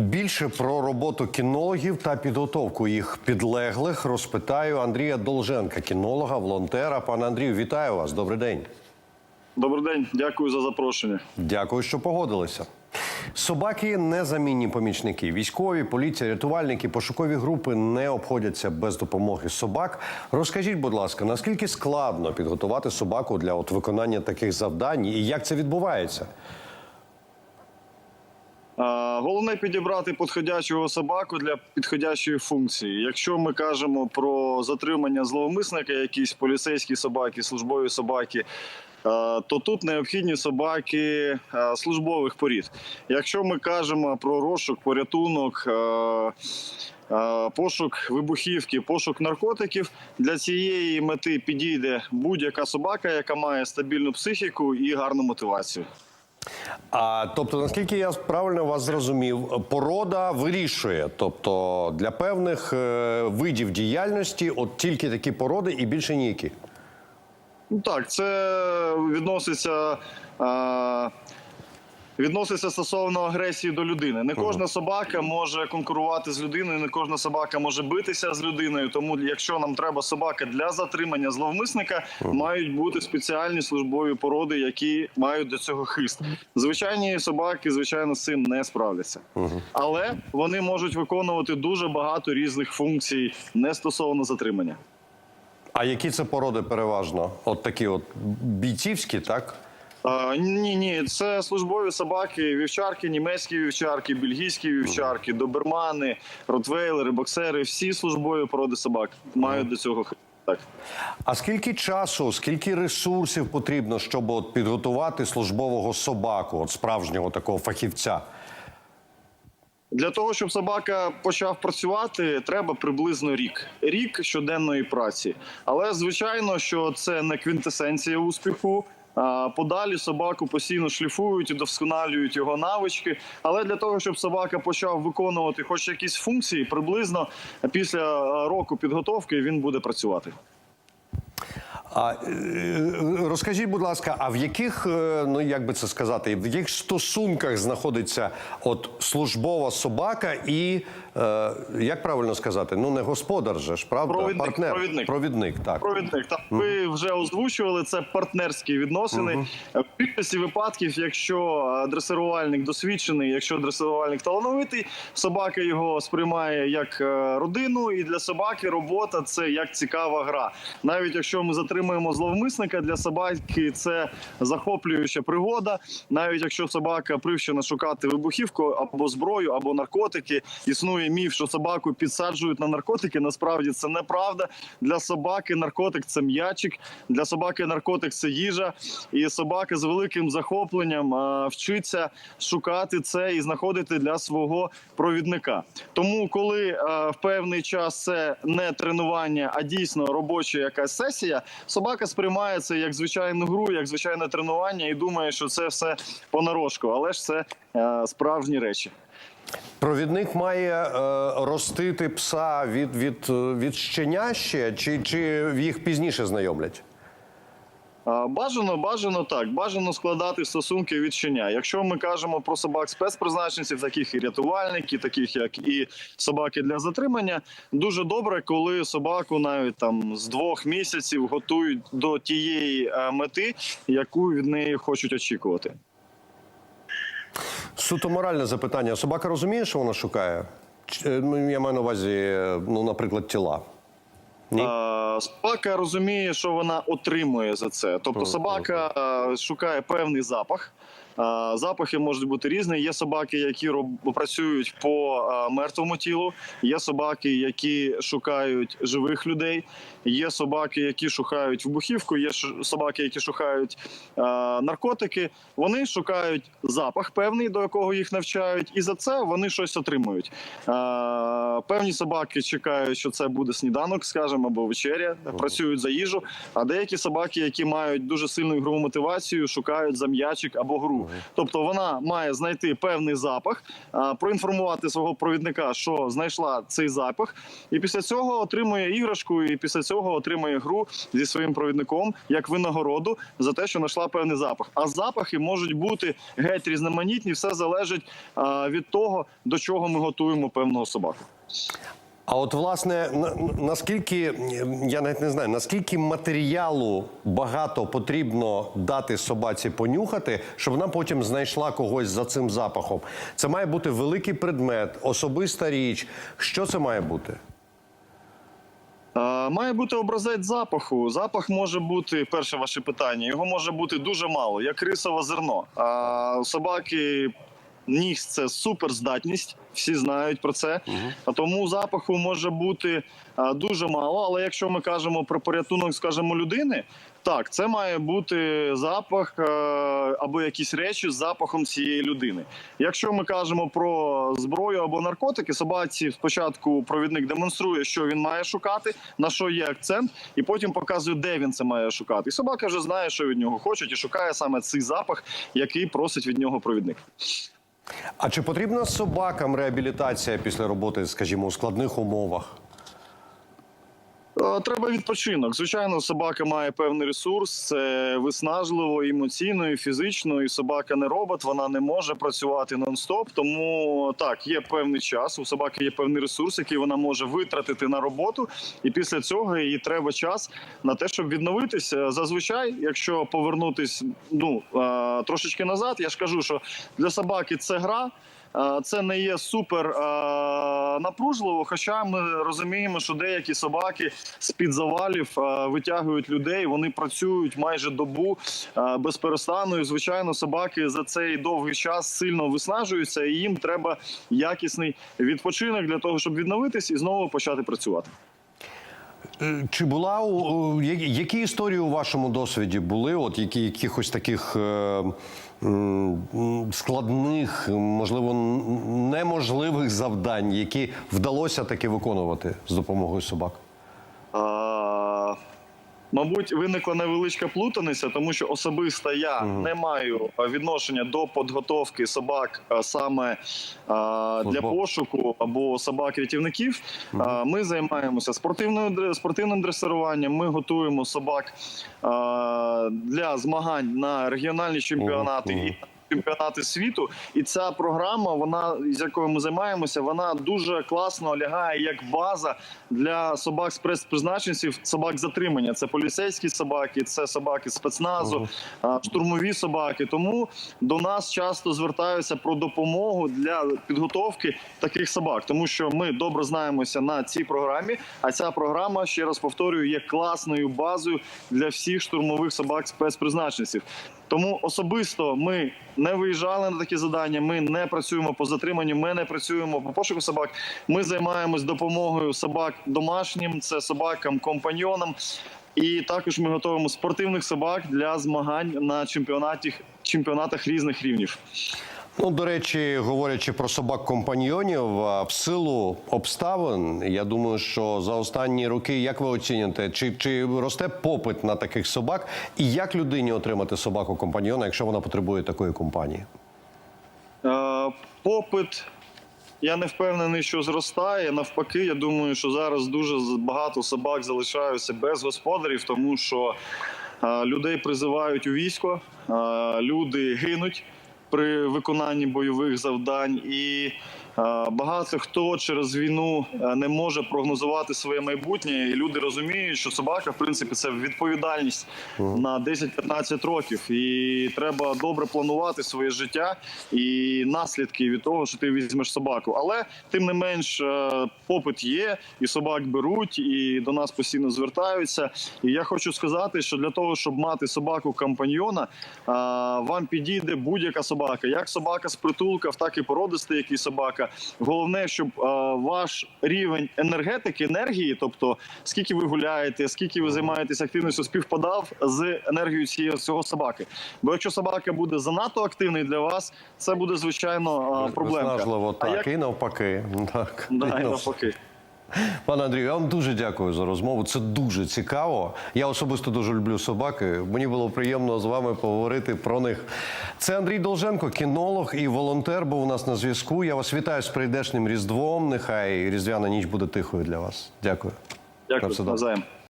Більше про роботу кінологів та підготовку їх підлеглих розпитаю Андрія Долженка, кінолога, волонтера. Пане Андрію, вітаю вас. Добрий день. Добрий день, дякую за запрошення. Дякую, що погодилися. Собаки незамінні помічники. Військові, поліція, рятувальники, пошукові групи не обходяться без допомоги собак. Розкажіть, будь ласка, наскільки складно підготувати собаку для от виконання таких завдань і як це відбувається? Головне підібрати підходячого собаку для підходячої функції. Якщо ми кажемо про затримання зловмисника, якісь поліцейські собаки, службові собаки. То тут необхідні собаки службових порід. Якщо ми кажемо про розшук, порятунок, пошук вибухівки, пошук наркотиків, для цієї мети підійде будь-яка собака, яка має стабільну психіку і гарну мотивацію. А тобто, наскільки я правильно вас зрозумів, порода вирішує. Тобто для певних е, видів діяльності, от тільки такі породи і більше ніякі. Ну так, це відноситься. А... Відноситься стосовно агресії до людини. Не кожна собака може конкурувати з людиною, не кожна собака може битися з людиною. Тому, якщо нам треба собака для затримання зловмисника, мають бути спеціальні службові породи, які мають до цього хист. Звичайні собаки, звичайно, з цим не справляться, але вони можуть виконувати дуже багато різних функцій не стосовно затримання. А які це породи переважно? От такі от бійцівські, так? А, ні, ні, це службові собаки, вівчарки, німецькі вівчарки, бельгійські вівчарки, добермани, ротвейлери, боксери. Всі службові породи собак мають до цього так. А скільки часу, скільки ресурсів потрібно, щоб от підготувати службового собаку, от справжнього такого фахівця? Для того щоб собака почав працювати, треба приблизно рік. Рік щоденної праці. Але звичайно, що це не квінтесенція успіху. Подалі собаку постійно шліфують і досконалюють його навички. Але для того, щоб собака почав виконувати хоч якісь функції, приблизно після року підготовки він буде працювати. А е, розкажіть, будь ласка, а в яких, е, ну як би це сказати, в яких стосунках знаходиться от службова собака і е, як правильно сказати? Ну не господар же ж, правда? Провідник, Партнер. провідник. Провідник, так. Провідник, так ви вже озвучували це партнерські відносини. В більшості випадків, якщо дресирувальник досвідчений, якщо дресирувальник талановитий, собака його сприймає як е, родину, і для собаки робота це як цікава гра. Навіть якщо ми затримуємо зловмисника для собаки, це захоплююча пригода. Навіть якщо собака привчена шукати вибухівку або зброю, або наркотики, існує міф, що собаку підсаджують на наркотики. Насправді це неправда. Для собаки наркотик це м'ячик, для собаки наркотик це їжа. І собака з великим захопленням вчиться шукати це і знаходити для свого провідника. Тому, коли в певний час це не тренування, а дійсно робоча якась сесія, собака сприймає це як звичайну гру, як звичайне тренування, і думає, що це все понарошку. Але ж це е, справжні речі. Провідник має е, ростити пса від, від, е, від щеня ще, чи, чи їх пізніше знайомлять? Бажано, бажано так. Бажано складати стосунки від щеня. Якщо ми кажемо про собак спецпризначенців, таких і рятувальників, таких як і собаки для затримання, дуже добре, коли собаку навіть там з двох місяців готують до тієї е, мети, яку від неї хочуть очікувати. Суто моральне запитання. Собака розуміє, що вона шукає? Е, ну, я маю на увазі, е, ну, наприклад, тіла. Ні? Собака розуміє, що вона отримує за це. Тобто, собака шукає певний запах. Запахи можуть бути різні. Є собаки, які працюють по мертвому тілу. Є собаки, які шукають живих людей. Є собаки, які шукають вибухівку. Є собаки, які шукають наркотики. Вони шукають запах певний, до якого їх навчають, і за це вони щось отримують. Певні собаки чекають, що це буде сніданок, скажімо, або вечеря, працюють за їжу. А деякі собаки, які мають дуже сильну ігрову мотивацію, шукають за м'ячик або гру. Тобто вона має знайти певний запах, проінформувати свого провідника, що знайшла цей запах, і після цього отримує іграшку, і після цього отримує гру зі своїм провідником як винагороду за те, що знайшла певний запах. А запахи можуть бути геть різноманітні, все залежить від того, до чого ми готуємо певного собаку. А от власне на- наскільки я навіть не знаю, наскільки матеріалу багато потрібно дати собаці понюхати, щоб вона потім знайшла когось за цим запахом. Це має бути великий предмет, особиста річ. Що це має бути? Має бути образець запаху. Запах може бути перше ваше питання. Його може бути дуже мало, як рисове зерно. А собаки ніс це суперздатність. Всі знають про це. А тому запаху може бути дуже мало. Але якщо ми кажемо про порятунок, скажімо, людини, так це має бути запах е, або якісь речі з запахом цієї людини. Якщо ми кажемо про зброю або наркотики, собаці спочатку провідник демонструє, що він має шукати, на що є акцент, і потім показує, де він це має шукати. І собака вже знає, що від нього хочуть, і шукає саме цей запах, який просить від нього провідник. А чи потрібна собакам реабілітація після роботи, скажімо, у складних умовах? Треба відпочинок. Звичайно, собака має певний ресурс. Це виснажливо емоційно, і фізично. І собака не робот, вона не може працювати нон-стоп. Тому так, є певний час. У собаки є певний ресурс, який вона може витратити на роботу. І після цього їй треба час на те, щоб відновитися. Зазвичай, якщо повернутись ну трошечки назад, я ж кажу, що для собаки це гра. Е, Це не є супер е, напружливо, хоча ми розуміємо, що деякі собаки з під завалів е, витягують людей. Вони працюють майже добу е, без перестану. І, звичайно, собаки за цей довгий час сильно виснажуються, і їм треба якісний відпочинок для того, щоб відновитись і знову почати працювати. Чи була у які історії у вашому досвіді були? От які якихось таких складних, можливо, неможливих завдань, які вдалося таки виконувати з допомогою собак? Мабуть, виникла невеличка плутаниця, тому що особисто я не маю відношення до підготовки собак саме а, для пошуку або собак-рятівників. Угу. Ми займаємося спортивною спортивним дресируванням. Ми готуємо собак а, для змагань на регіональні чемпіонати Мгм. Чемпіонати світу. І ця програма, вона з якою ми займаємося, вона дуже класно лягає як база для собак спецпризначенців, собак затримання. Це поліцейські собаки, це собаки спецназу, штурмові собаки. Тому до нас часто звертаються про допомогу для підготовки таких собак, тому що ми добре знаємося на цій програмі. А ця програма, ще раз повторюю, є класною базою для всіх штурмових собак спецпризначенців. Тому особисто ми не виїжджали на такі завдання. Ми не працюємо по затриманню, ми не працюємо по пошуку собак. Ми займаємось допомогою собак домашнім, це собакам компаньйонам. І також ми готуємо спортивних собак для змагань на чемпіонатах, чемпіонатах різних рівнів. Ну, до речі, говорячи про собак компаньйонів, в силу обставин, я думаю, що за останні роки, як ви оцінюєте, чи, чи росте попит на таких собак, і як людині отримати собаку компаньйона, якщо вона потребує такої компанії? Е, Попит. Я не впевнений, що зростає. Навпаки, я думаю, що зараз дуже багато собак залишаються без господарів, тому що людей призивають у військо, люди гинуть при виконанні бойових завдань, і багато хто через війну е, не може прогнозувати своє майбутнє. І люди розуміють, що собака, в принципі, це відповідальність на 10-15 років, і треба добре планувати своє життя і наслідки від того, що ти візьмеш собаку. Але тим не менш, е, попит є, і собак беруть, і до нас постійно звертаються. І я хочу сказати, що для того, щоб мати собаку компаньйона, е, вам підійде будь-яка собака, як собака з притулка, так і породистий, який собака. Головне, щоб е, ваш рівень енергетики, енергії, тобто скільки ви гуляєте, скільки ви займаєтесь активністю, співпадав з енергією цієї цього собаки. Бо якщо собака буде занадто активний для вас, це буде звичайно е. Виснажливо, так, як і навпаки. Так. Да, і навпаки. Пане Андрію, я вам дуже дякую за розмову. Це дуже цікаво. Я особисто дуже люблю собаки. Мені було приємно з вами поговорити про них. Це Андрій Долженко, кінолог і волонтер, був у нас на зв'язку. Я вас вітаю з прийдешнім Різдвом. Нехай Різдвяна ніч буде тихою для вас. Дякую. Дякую.